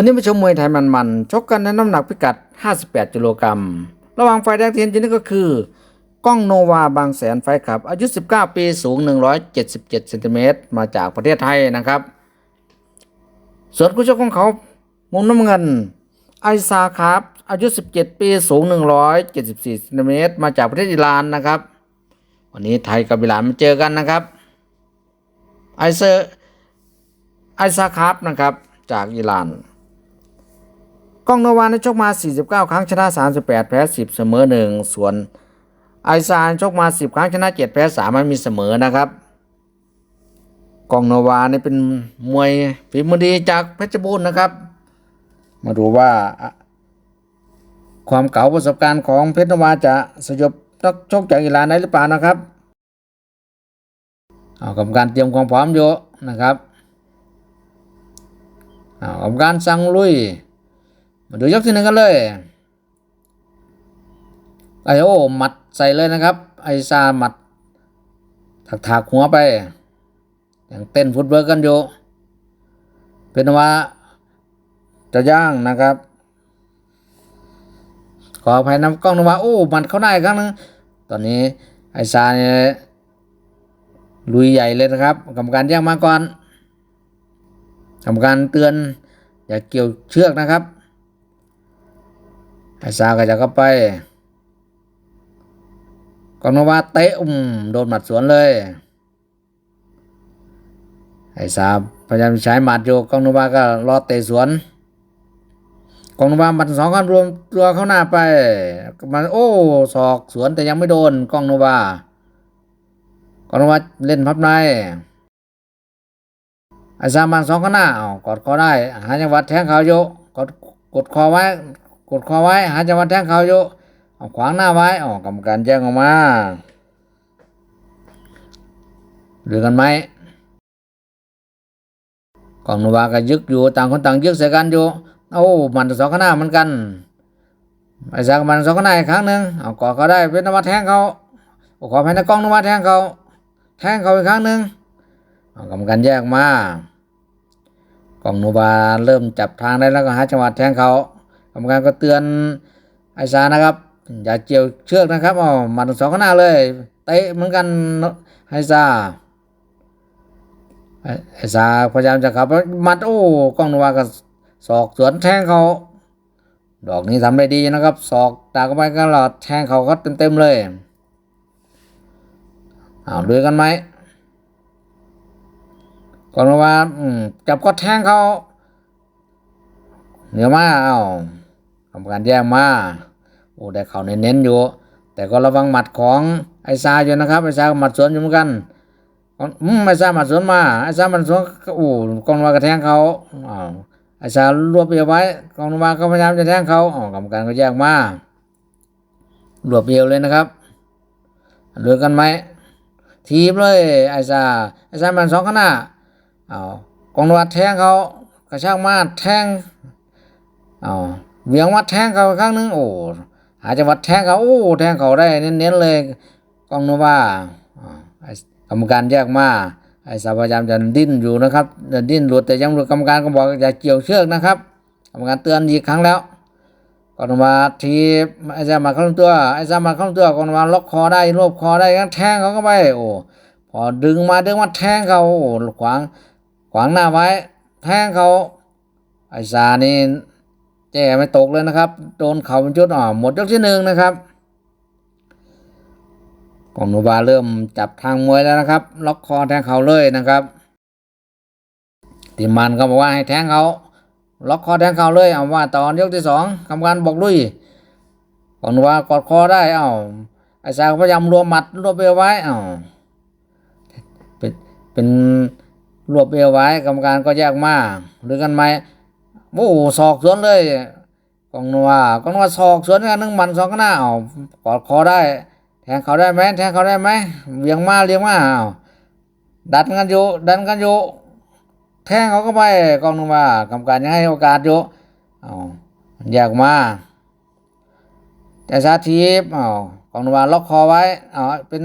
วันนี้มาชมมวยไทยมันๆ ชกกันในน้ำหนักพิกัด 58กิโลกรัม ระหว่างฝ่ายแดงเทียนจีนี่ก็คือ ก้องโนวาบางแสนไฟขับ อายุ 19 ปีสูง 177เซนติเมตรมาจากประเทศไทยนะครับ ส่วนคู่ชกของเขา มุมน้ำเงิน ไอซาครับ อายุ 17 ปีสูง 174เซนติเมตรมาจากประเทศอิหร่านนะครับ วันนี้ไทยกับอิหร่านมาเจอกันนะครับ ไอเซอร์ไอซาครับนะครับจากอิหร่าน กล้องโนวาในชกมา 49 ครั้งชนะ 38 แพ้ 10 เสมอ 1 ส่วนไอซานชกมา 10 ครั้งชนะ 7 แพ้3ไม่มีเสมอนะครับก้องโนวานี่เป็นมวยฝีมือดีจากเพชรบูรณ์นะครับ มาดูว่า ความเก่าประสบการณ์ของเพชรโนวาจะสยบนักชกจากอิหร่านได้หรือเปล่านะครับเอากรรมการเตรียมความพร้อมอยู่นะครับเอากรรมการสั่งลุย มาดูยกที่หนึ่งกันเลยไอโอหมัดใส่เลยนะครับ ไอซาหมัดถักถากหัวไป อย่างเต้นฟุตเวิร์กกันอยู่ เป็นว่าจะย่างนะครับ ขออภัยน้ำกล้องนว่าโอ้หมัดเข้าได้ครั้งนึงตอนนี้ไอซาเนี่ยลุยใหญ่เลยนะครับ กรรมการแย่งมาก่อนกรรมการเตือนอย่าเกี่ยวเชือกนะครับ ไอ้ซาก็จะเข้าไปกองนวาเตะอุ้มโดนหมัดสวนเลยไอ้ซาพยายามใช้หมัดอยู่กองนวาก็รอเตะสวนกองนวาหมัดสองกันรวมตัวเข้าหน้าไป มันโอ้ศอกสวนแต่ยังไม่โดนกองนวากองนวาเล่นพับในไอ้ซามันสองข้างหน้าอ้ากอดคอได้หาจังหวัดแทงเขาโยกดกดคอไว้ กดคอไว้ หาจังหวะแทงเขาอยู่เอาขวางหน้าไว้อ๋อกรรมการแจ้งออกมาหรือกันไหมกองนวาก็ยึกอยู่ต่างคนต่างยึกใส่กันอยู่โอ้มันสองข้างหน้าเหมือนกันไอ้สักมันสองข้างหน้าอีกครั้งหนึ่งเอากอดเขาได้เป็นนวัดแทงเขาขอให้นักกล้องนวัดแทงเขาแทงเขาอีกครั้งหนึ่งเอากรรมการแยกมากองนวาเริ่มจับทางได้แล้วก็หาจังหวะแทงเขา รรมการก็เตือนไอซานะครับ อย่าเกี่ยวเชือกนะครับอ๋อมาถึงสองข้างหน้าเลยเตะเหมือนกันไอซาไอซาพยายามจะขับมัดโอ้กล้องนวาก็ศอกสวนแทงเขาดอกนี้ทำได้ดีนะครับศอกตากไปก็หลอดแทงเขาก็เต็มๆเลยเอาดูกันไหมกล้องนวาจับก็แทงเขาเหนือมาเอา ทำการแย่งมาโอ้ได้เข่าเน้นๆอยู่ แต่ก็ระวังหมัดของไอซาอยู่นะครับไอซาหมัดสวนอยู่เหมือนกันอืมไอซาหมัดสวนมาไอซาหมัดสวนโอ้กองนวากระแทงเขาอ้าวไอซารวบเอวไว้กองนวาก็พยายามจะแทงเขาอ๋อกรรมการก็แยกมารวบเอวเลยนะครับเหลือกันไหมทีบเลยไอซาไอซามันสองข้างหน้าอ้าวกองนวาแทงเขากระชากมาแทงอ๋อ เวียงวัดแทงเขาครั้งนึงโอ้หาจังหวัดแทงเขาโอ้แทงเขาได้เน้นๆเลยกองโนวาอ่ากรรมการแยกมาไอ้สาวพยายามจะดิ้นอยู่นะครับจะดิ้นหลุดแต่ยังหลุดกรรมการก็บอกอย่าเกี่ยวเชือกนะครับกรรมการเตือนอีกครั้งแล้วกองโนวาทีไอ้สามาเข้าตัวไอ้สามาเข้าตัวกองโนวาล็อกคอได้รวบคอได้งั้นแทงเขาก็ไปโอ้พอดึงมาดึงมาแทงเขาโอ้ขวางขวางหน้าไว้ แทงเขาไอ้สานี่ แจ้ไม่ตกเลยนะครับ โดนเข่าเป็นชุดอ่อหมดยกที่หนึ่งนะครับกองนุบาเริ่มจับทางมวยแล้วนะครับ ล็อกคอแทงเขาเลยนะครับทีมันก็บอกว่าให้แทงเขาล็อกคอแทงเขาเลยเอาว่าตอนยกที่สองกรรมการบอกลุยกองนุบากอดคอได้เอ้าไอ้สายพยายามรวมหมัดรวบเอวไว้เอ้าเป็นเป็นรวบเอวไว้กรรมการก็แยกมาหรือกันไหม โอ้ศอกสวนเลยกองนัวกองนัวศอกสวนกันหนึ่งมันสองก็หน้าเอากอดคอได้ แทงเขาได้ไหมแทงเขาได้ไหมเวียงมาเลี้ยงมาเอาดันกันอยู่ดันกันอยู่แทงเขาก็ไปกองนัวกรรมการยังให้โอกาสอยู่เอาอยากมาแต่สาธิตเอากองนัวล็อกคอไว้เอาเป็น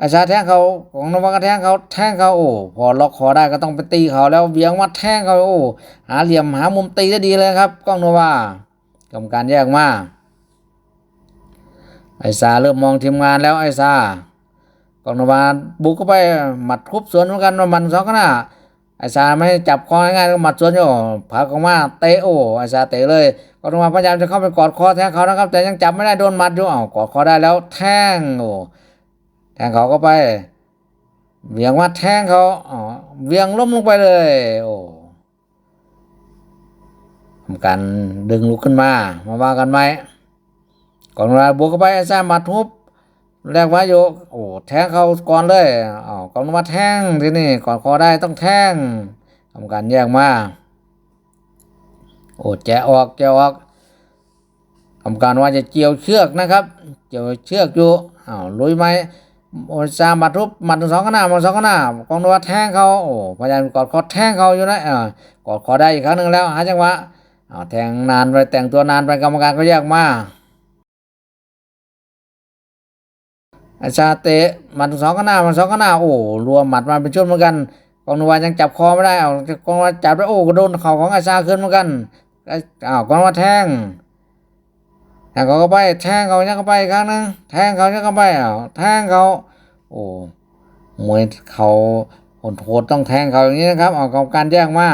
อไอ้ชาแทงเขาของนวัก็แทงเขาแทงเขาโอ้พอล็อกคอได้ก็ต้องไปตีเขาแล้วเวียงมาแทงเขาโอ้หาเหลี่ยมหามุมตีได้ดีเลยครับกล้องโนวากรรมการแยกมาไอซาเริ่มมองทีมงานแล้วไอซากองนวาบุกเข้าไปหมัดคุบสวนเหมือนกันว่ามันสองขนาไอซาไม่จับคอง่ายๆก็หมัดสวนอยู่ผากออกมาเตะโอ้ไอซาเตะเลยกองนวาพยายามจะเข้าไปกอดคอแทงเขานะครับ แต่ยังจับไม่ได้โดนหมัดอยู่เอ้ากอดคอได้แล้วแทงโอ้ ทงเขาก็ไปเวียงมาแทงเขาอ๋อเวียงล้มลงไปเลย โอ้ทำการดึงลุกขึ้นมา มาว่ากันไหมก่อนเวลาบวกเข้าไปไอ้ซ่ามัดทุบแรกไว้อยู่โอ้แทงเขาก่อนเลยอ้าวก่อนมาแทงทีนี่ก่อนคอได้ต้องแทงทำการแยกมาโอ้แจะออกแจะออกทำการว่าจะเกี่ยวเชือกนะครับ เกี่ยวเชือกอยู่อ้าวลุยไหม โอ้ซามัดทุบมัดสองข้างหน้ามัดสองข้างหน้ากองนวัดแทงเขาโอ้พยายามกอดคอแทงเขาอยู่นะอ่ากอดคอได้อีกครั้งหนึ่งแล้วหาจังหวะอ้าวแทงนานไปแต่งตัวนานไปกรรมการก็แยกมาอาชาเตะมัดสองข้างหน้ามันสองข้างหน้าโอ้รวมหมัดมาเป็นชุดเหมือนกันกองนวายังจับคอไม่ได้เอากองนวาจับได้โอ้ก็โดนเข่าของอาชาขึ้นเหมือนกันอ้าวกองนวาแทง แทงเขาเข้าไปแทงเขาเนี่ยเข้าไปอีกครั้งหนึงแทงเขาเนี่ยเข้าไปอ้าวแทงเขาโอ้มวยเขาโหดต้องแทงเขาอย่างนี้นะครับเอากรรมการแยกมา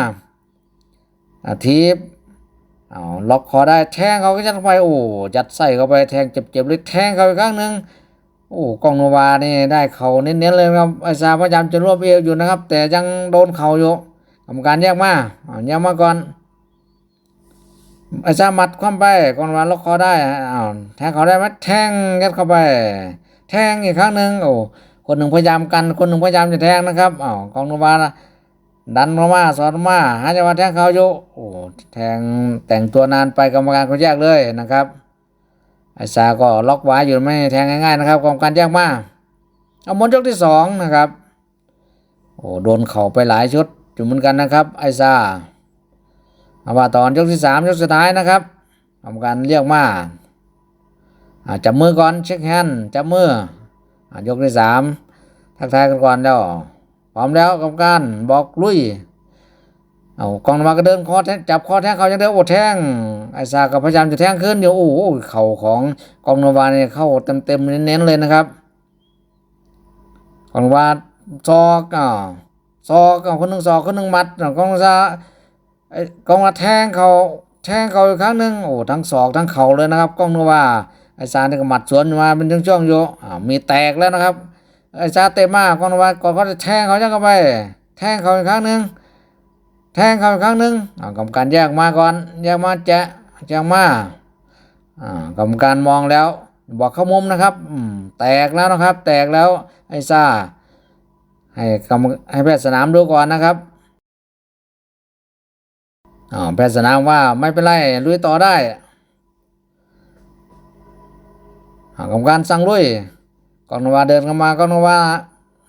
อาทิตย์เอาล็อกคอได้แทงเขาก็ยัดเข้าไปโอ้ยัดใส่เข้าไปแทงเจ็บๆเลยแทงเขาอีกครั้งหนึ่งโอ้กองโนวานี่ได้เข่าเน้นๆเลยครับไอซาพยายามจะรวบเอวอยู่นะครับ แต่ยังโดนเข่าอยู่กรรมการแยกมาอ่าแยกมาก่อน ไอ้ซามัดคว่ำไปกองโนวาล็อกคอได้อ้าวแทงเขาได้ไหมแทงยัดเข้าไป แทงอีกครั้งหนึ่งโอ้คนหนึ่งพยายามกัน คนหนึ่งพยายามจะแทงนะครับอ้าวกองโนวาดันเข้ามาสอดมาหาจังหวะแทงเขาอยู่โอ้แทงแต่งตัวนานไปกรรมการเขาแยกเลยนะครับไอ้ซาก็ล็อกไว้อยู่ไม่แทงง่ายๆนะครับกรรมการแยกมาเอาหมดยกที่สองนะครับโอ้โดนเข่าไปหลายชุดอยู่เหมือนกันนะครับไอ้ซา เอาว่าตอนยกที่สามยกสุดท้ายนะครับกรรมการเรียกมาจับมือก่อนเช็คแฮนด์จับมืออยกที่สามทักทายกันก่อนแล้วพร้อมแล้วกรรมการบอกลุยเอากองมาก็เดินคอแทงจับคอแทงเขายังเดินโอดแทงไอซาก็พยายามจะแทงขึ้นเดี๋ยวโอ้โหเข่าของกองโนวาเนี่ยเข้าเต็มเต็มๆเน้นๆเลยนะครับกองนวาซอกอ่าซอกอ่าคนหนึ่งซอกคนหนึ่งมัดกองซา กองมาแทงเขาแทงเขาอีกครั้งหนึ่งโอ้ทั้งศอกทั้งเข่าเลยนะครับกองโนวาไอ้ซาเนี่ยก็หมัดสวนมาเป็นช่วงๆอยู่อ่ามีแตกแล้วนะครับไอ้ซาเตะมากกองนวาก่อนเขาจะแทงเขายังเข้าไป แทงเขาอีกครั้งหนึ่งแทงเขาอีกครั้งหนึ่งอ่ากรรมการแยกมาก่อนแยกมาแจะแยกมาอ่ากรรมการมองแล้ว บอกเข้ามุมนะครับอืมแตกแล้วนะครับ แตกแล้วไอ้ซาให้กรรมให้แพทย์สนามดูก่อนนะครับ อ่าแพทย์สนามว่าไม่เป็นไรลุยต่อได้กรรมการสั่งลุยกองนวาเดินเข้ามากองนวา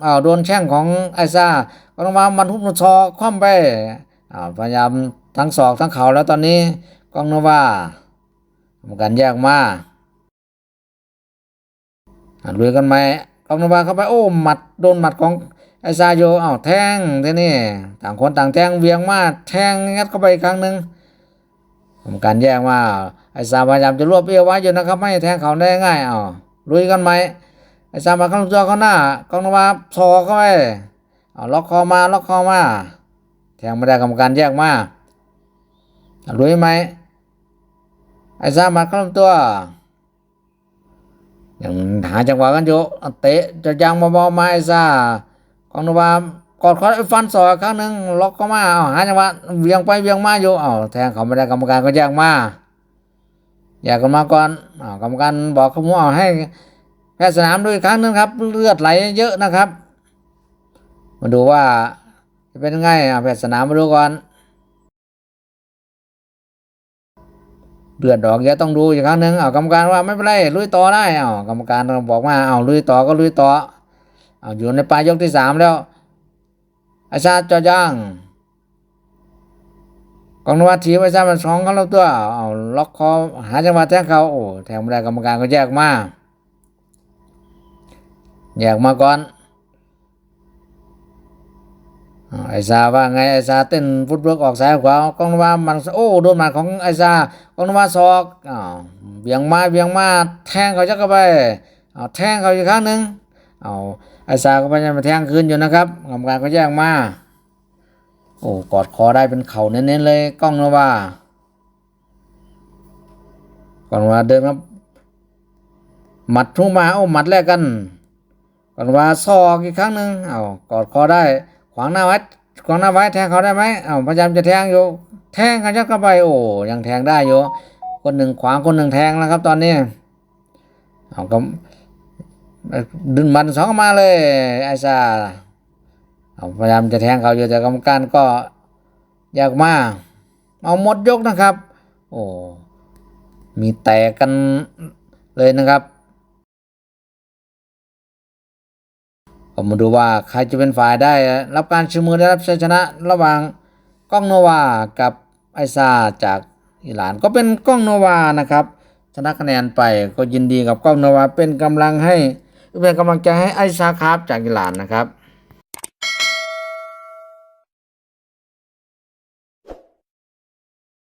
อ้าวโดนแช่งของไอซ่ากองนวามันทุบมันซอคว่ำไปอ่าพยายามทั้งศอกทั้งเข่าแล้วตอนนี้กองนวาทำการแยกมาลุยกันไหมกองนวาเข้าไปโอ้หมัดโดนหมัดของ ไอซาโยอ้าแทงทีนี่ต่างคนต่างแทงเวียงมาแทงงัดเข้าไปอีกครั้งหนึ่งทำการแยกมาไอซาพยายามจะรวบเอวไว้อยู่นะครับไม่แทงเขาได้ง่ายอ้าลุยกันไหมไอซามาข้างตัวข้างหน้ากองนวาซอเข้าไปอ้าล็อกคอมาล็อกคอมาแทงไม่ได้กรรมการแยกมารู้ไหมไอ้ซามาข้าลำตัวยังหาจังหวะกันอยู่เตะจะยังเบาๆมาไอ้ซา องนวากอดคอไอ้ฟันสอยครั้งหนึ่งล็อกเข้ามาเอาหาจังหวะเวียงไปเวียงมาอยู่เอาแทงเขาไม่ได้กรรมการก็แยกมาแยกกันมาก่อนเอากรรมการบอกเขาเอาให้แพทย์สนามด้วยครั้งหนึงครับ เลือดไหลเยอะนะครับ มาดูว่าจะเป็นยังไงแพทย์สนามมาดูก่อนเลือดดอกเยอะต้องดูอีกครั้งหนึ่งเอากรรมการว่าไม่เป็นไรลุยต่อได้เอากรรมการบอกว่าเอาลุยต่อก็ลุยต่อ อยู่ในปลายยกที่สามแล้วอาชาจอย่างกองนวัดทีไว้ซะมันสองเขาแล้วตัวเอาล็อกคอหาจังหวะแทงเขาโอ้แทงไม่ได้กรรมการก็แยกมาแยกมาก่อนไอซาว่าไงไอซาเต้นฟุตเวิร์กออกซ้ายขวากองนวามันโอ้โดนหมัดของไอซากองนวาศอกอ้าวเบี่ยงมาเบี่ยงมาแทงเขาจักเข้าไปเอาแทงเขาอีกครั้งหนึ่งเอา ไอซาก็พยายามมาแทงคืนอยู่นะครับกรรมการก็แยกมา โอ้กอดคอได้เป็นเข่าเน้นๆเลยกล้องนวาก่อนว่าเดินมาหมัดทุ่มาโอ้หมัดแรกกัน ก่อนว่าซอกอีกครั้งหนึ่งเอากอดคอได้ ขวางหน้าไว้ขวางหน้าไว้แทงเขาได้ไหมเอาพยายามจะแทงอยู่ แทงกันยัดเข้าไปโอ้ยังแทงได้อยู่คนหนึ่งขวางคนหนึ่งแทงแล้วครับ ตอนนี้เอาก็ ดึงมันสองมาเลยไอ้ซาพยายามจะแทงเขาอยู่แต่กรรมการก็แยกมาเอาหมดยกนะครับ โอ้มีแตกกันเลยนะครับก็มาดูว่าใครจะเป็นฝ่ายได้ รับการชูมือได้รับชัยชนะ ระหว่างก้องโนวากับไอซาจากอิหร่านก็เป็นก้องโนวานะครับ ชนะคะแนนไปก็ยินดีกับก้องโนวาเป็นกำลังให้ เป็นกำลังใจให้ไอซาครับจากอิหร่านนะครับ